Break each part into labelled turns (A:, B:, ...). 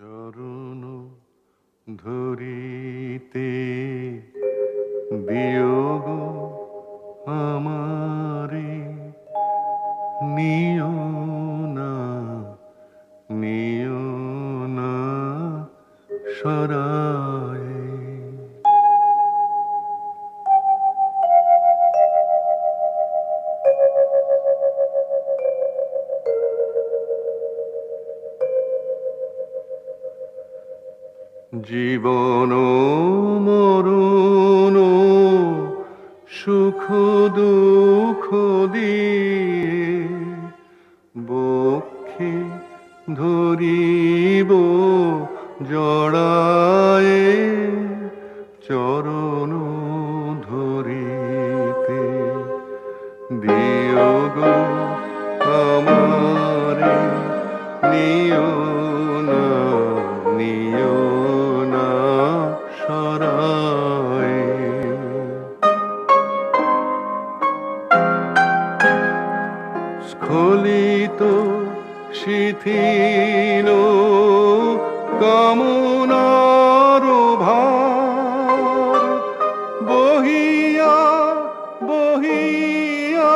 A: চরণ ধরিতে বিয়োগ আমারে নিয় না নিয় না সরায় জীবন মরুন সুখ দুঃখ দিয়ে বক্ষে ধরিব জড়ায় চরণ শিথিল কামনার ভার। বহিয়া বহিয়া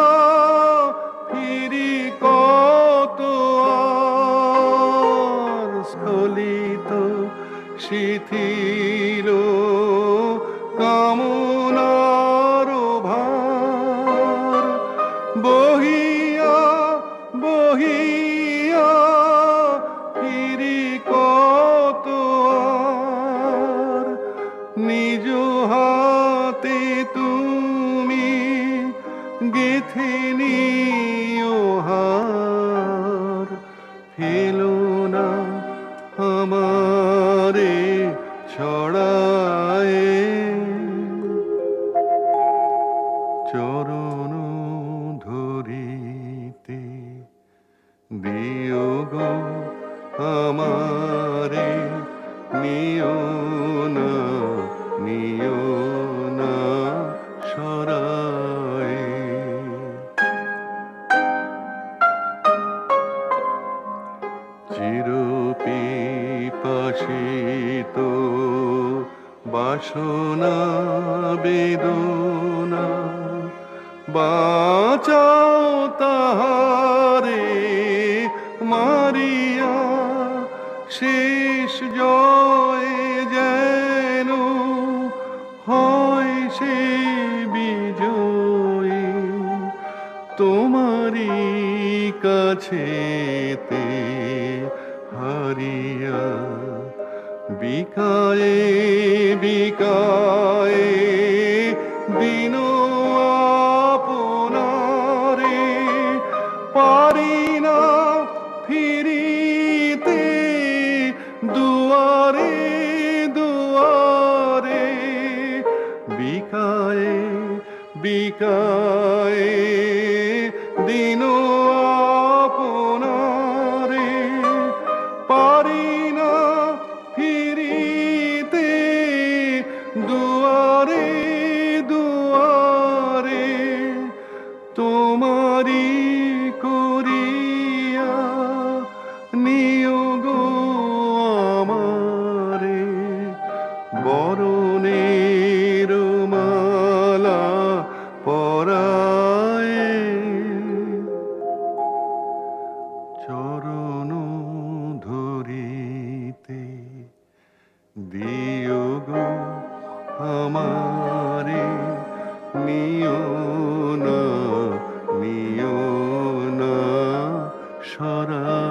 A: ফিরি কত আর স্খলিত শিথিল গেথে নিও হার ফেলো না আমারে ছড়ায়। চরণ ধরিতে দিও গো আমারে নিও না। চিরপিপাসিত বাসনা বেদনা বাঁচাও তাহারে মারিয়া শেষ জয় যেন হয় সে বিজয়ী। তোমারই কাছেতে হারিয়া বিকায়ে বিকায়ে দিন আপনারে পারি না ফিরিতে দুয়ারে দুয়ারে বিকায়ে বিকায়ে বরণের মালা পরায় চরণ ধরিতে দিও গো আমারে নিও না নিও না সরা